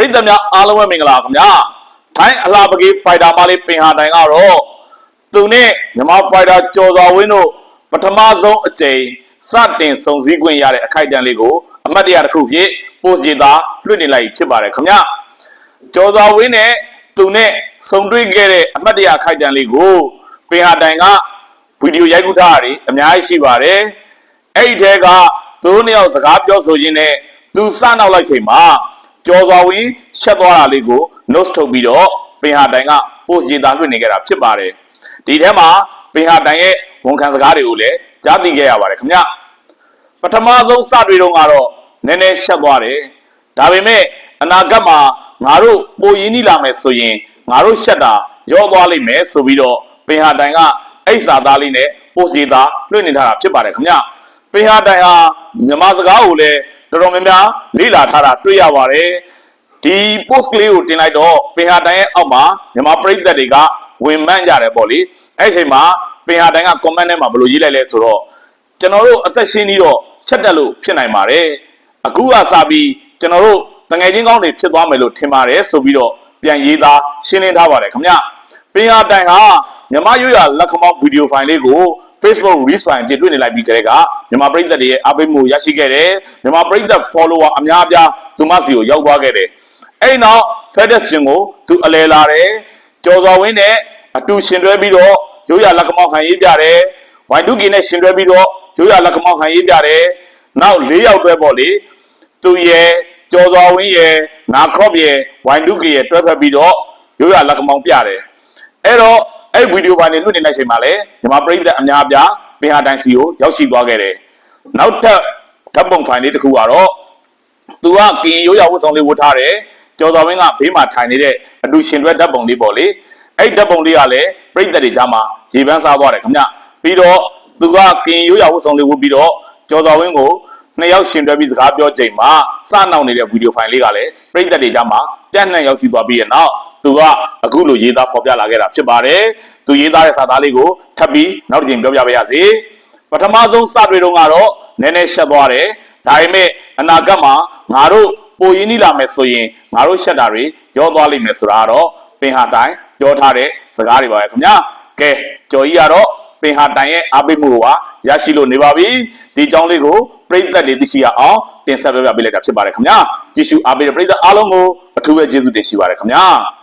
ရိသတ်များအားလုံးပဲမင်္ဂလာခင်ဗျာထိုင်းအလှပကြီးဖိုက်တာမလေးပင်ဟာတိုင်ကတော့သူနဲ့မြန်မာဖိုက်တာကျော်စွာဝင်းတို့ပထမဆုံးအကြိမ်စတင်စုံစည်းခွင့်ရတဲ့အခိုက်အတန့်လေးကိုအမှတ်တရတစ်ခုဖြစ်ပို့စီသားလွှင့်နေလိုက်ဖြစ်ပါတယ်ခင်ဗျာကျော်စွာဝင်းနဲ့သူနဲ့စုံတွေ့ခဲ့တဲ့အမှတ်တရအခိုက်အတန့်လေးကိုပင်ဟာတိုင်ကဗီဒီယိုရိုက်ကူးထားတာတွေအများကြီးရှိပါတယ်အဲ့ဒီထဲကသူတို့နှစ်ယောက်စကားပြောဆိုရင်းနဲ့သူစနောက်လိုက်ချိန်မှာ ကြော်စွာဝင်ရှက်သွားတာလေးကို notes ထုတ်ပြီးတော့ပင်ဟာတိုင်က post ရေးသားလွှင့်နေကြတာဖြစ်ပါတယ်ဒီထဲမှာပင်ဟာတိုင်ရဲ့ဝန်ခံစကားတွေကိုလည်းကြားသိခဲ့ရပါတယ်ခင်ဗျပထမဆုံးစတွေ့တော့ကတော့နည်းနည်းရှက်သွားတယ်ဒါပေမဲ့အနာဂတ်မှာငါတို့ပိုရင်းနှီးလာမယ်ဆိုရင်ငါတို့ရှက်တာရောသွားလိမ့်မယ်ဆိုပြီးတော့ပင်ဟာတိုင်ကအိတ်စာသားလေးနဲ့ post ရေးသားလွှင့်နေထားတာဖြစ်ပါတယ်ခင်ဗျပင်ဟာတိုင်ဟာမြန်မာစကားကိုလည်း တော်တော်များများလေ့လာထားတာတွေ့ရပါတယ်ဒီ post ကလေးကိုတင်လိုက်တော့ပင်ဟာတိုင်ရဲ့အောက်မှာမြန်မာပရိသတ်တွေကဝင်မှန်းကြတယ်ပေါ့လေအဲ့ဒီအချိန်မှာပင်ဟာတိုင်က comment ထဲမှာဘယ်လိုရေးလိုက်လဲဆိုတော့ကျွန်တော်တို့အသက်ရှင်ပြီးတော့ချက်တက်လို့ဖြစ်နိုင်ပါတယ်အခုကစပြီးကျွန်တော်တို့တငယ်ချင်းကောင်းတွေဖြစ်သွားမယ်လို့ထင်ပါတယ်ဆိုပြီးတော့ပြန်ရေးသားရှင်းလင်းထားပါတယ်ခင်ဗျပင်ဟာတိုင်ဟာမြန်မာရွရလက်ခမောက်ဗီဒီယိုဖိုင်လေးကို Facebook Reels ဖိုင်ပြတွေ့နေလိုက်ပြီးကြတဲ့ကမြန်မာပရိသတ်တွေရဲ့အားပေးမှုရရှိခဲ့တယ်မြန်မာပရိသတ် follower အများအပြားသူမစီကိုရောက်သွားခဲ့တယ်အဲ့နောက် FedEx ချင်းကိုသူအလဲလာတယ်ကြော်စွာဝင်းနဲ့အတူရှင်တွဲပြီးတော့ရိုးရလက်ခမောက်ခံရေးပြတယ် Y2K နဲ့ရှင်တွဲပြီးတော့ရိုးရလက်ခမောက်ခံရေးပြတယ်နောက်၄ယောက်တွဲပေါ့လေသူရဲ့ကြော်စွာဝင်းရဲ့နာခရော့ရဲ့ Y2K ရဲ့တွဲဖက်ပြီးတော့ရိုးရလက်ခမောက်ပြတယ်အဲ့တော့ အဲ့ဗီဒီယိုပိုင်းနဲ့လွှင့်နေတဲ့အချိန်မှာလည်းညီမပရိသတ်အများအပြားပင်ဟာတိုင်စီကိုရောက်ရှိသွားခဲ့တယ်။နောက်ထပ်ဓာတ်ပုံဖိုင်လေးတစ်ခုကတော့သူကကင်ရိုးရဝတ်ဆောင်လေးဝတ်ထားတယ်။ကျော်တော်ဝင်းကဘေးမှာထိုင်နေတဲ့အတူရှင်တွဲဓာတ်ပုံလေးပေါ့လေ။အဲ့ဓာတ်ပုံလေးကလည်းပရိသတ်တွေကြားမှာရေပန်းစားသွားတယ်ခင်ဗျ။ပြီးတော့သူကကင်ရိုးရဝတ်ဆောင်လေးဝတ်ပြီးတော့ကျော်တော်ဝင်းကို နှစ်ယောက်ရှင်တွဲပြီးစကားပြောချိန်မှာစနောက်နေတဲ့ဗီဒီယိုဖိုင်လေးကလည်းပရိသတ်တွေကြားမှာပြန့်နှံ့ရောက်ရှိသွားပြီးတဲ့နောက်သူကအခုလိုရေးသားဖော်ပြလာခဲ့တာဖြစ်ပါတယ်။သူရေးသားတဲ့စာသားလေးကိုထပ်ပြီးနောက်တစ်ချိန်ပြောပြပေးရစေ။ပထမဆုံးစတွေ့တော့ကတော့နည်းနည်းရှက်သွားတယ်။ဒါပေမဲ့အနာဂတ်မှာငါတို့ပိုရင်းနှီးလာမယ်ဆိုရင်ငါတို့ရှက်တာတွေရောသွားလိမ့်မယ်ဆိုတာကတော့ပင်ဟာတိုင်ပြောထားတဲ့စကားတွေပါပဲခင်ဗျာ။ကဲကြော်ကြီးကတော့ပင်ဟာတိုင်ရဲ့အားပေးမှုကိုပါရရှိလို့နေပါပြီ။ဒီအကြောင်းလေးကို ပရိသတ်တွေသိရှိရအောင်တင်ဆက်ပြောပြပေးလိုက်တာဖြစ်ပါတယ်ခင်ဗျာ။ကြည့်ရှုအားပေးတဲ့ပရိသတ်အားလုံးကိုအထူးပဲကျေးဇူးတင်ရှိပါတယ်ခင်ဗျာ။